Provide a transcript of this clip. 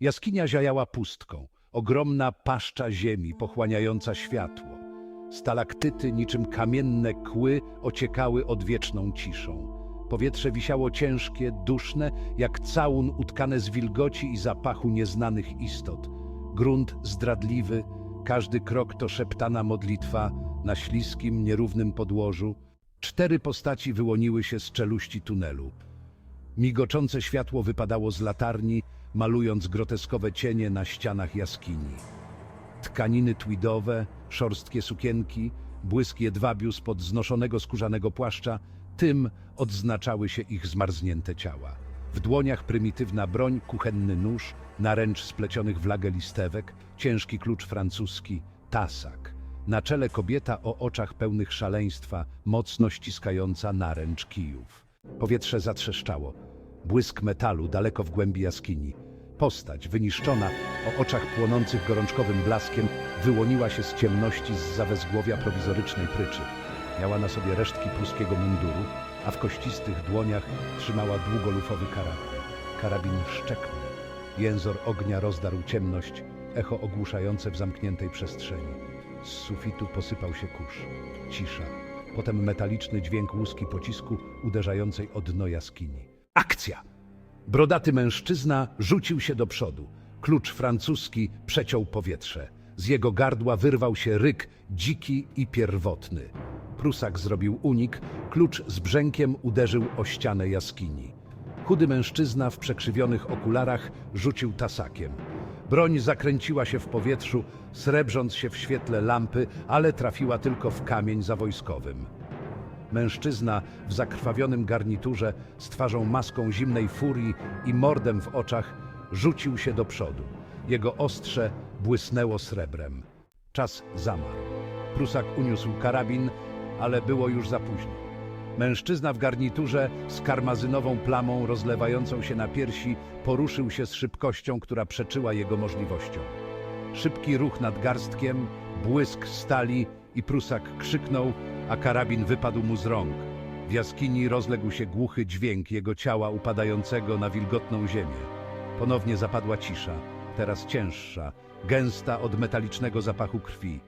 Jaskinia ziajała pustką, ogromna paszcza ziemi pochłaniająca światło. Stalaktyty niczym kamienne kły ociekały odwieczną ciszą. Powietrze wisiało ciężkie, duszne, jak całun utkane z wilgoci i zapachu nieznanych istot. Grunt zdradliwy, każdy krok to szeptana modlitwa na śliskim, nierównym podłożu. Cztery postaci wyłoniły się z czeluści tunelu. Migoczące światło wypadało z latarni, malując groteskowe cienie na ścianach jaskini. Tkaniny tweedowe, szorstkie sukienki, błysk jedwabiu spod znoszonego skórzanego płaszcza, tym odznaczały się ich zmarznięte ciała. W dłoniach prymitywna broń, kuchenny nóż, naręcz splecionych w lagę listewek, ciężki klucz francuski, tasak. Na czele kobieta o oczach pełnych szaleństwa, mocno ściskająca naręcz kijów. Powietrze zatrzeszczało. Błysk metalu daleko w głębi jaskini. Postać, wyniszczona, o oczach płonących gorączkowym blaskiem, wyłoniła się z ciemności z zawezgłowia prowizorycznej pryczy. Miała na sobie resztki pruskiego munduru, a w kościstych dłoniach trzymała długolufowy karabin. Karabin szczeknął. Jęzor ognia rozdarł ciemność, echo ogłuszające w zamkniętej przestrzeni. Z sufitu posypał się kurz. Cisza. Potem metaliczny dźwięk łuski pocisku uderzającej o dno jaskini. Akcja! Brodaty mężczyzna rzucił się do przodu. Klucz francuski przeciął powietrze. Z jego gardła wyrwał się ryk, dziki i pierwotny. Prusak zrobił unik, klucz z brzękiem uderzył o ścianę jaskini. Chudy mężczyzna w przekrzywionych okularach rzucił tasakiem. Broń zakręciła się w powietrzu, srebrząc się w świetle lampy, ale trafiła tylko w kamień za wojskowym. Mężczyzna w zakrwawionym garniturze, z twarzą maską zimnej furii i mordem w oczach, rzucił się do przodu. Jego ostrze błysnęło srebrem. Czas zamarł. Prusak uniósł karabin, ale było już za późno. Mężczyzna w garniturze z karmazynową plamą rozlewającą się na piersi poruszył się z szybkością, która przeczyła jego możliwościom. Szybki ruch nad garstkiem, błysk stali i Prusak krzyknął, a karabin wypadł mu z rąk. W jaskini rozległ się głuchy dźwięk jego ciała upadającego na wilgotną ziemię. Ponownie zapadła cisza, teraz cięższa, gęsta od metalicznego zapachu krwi.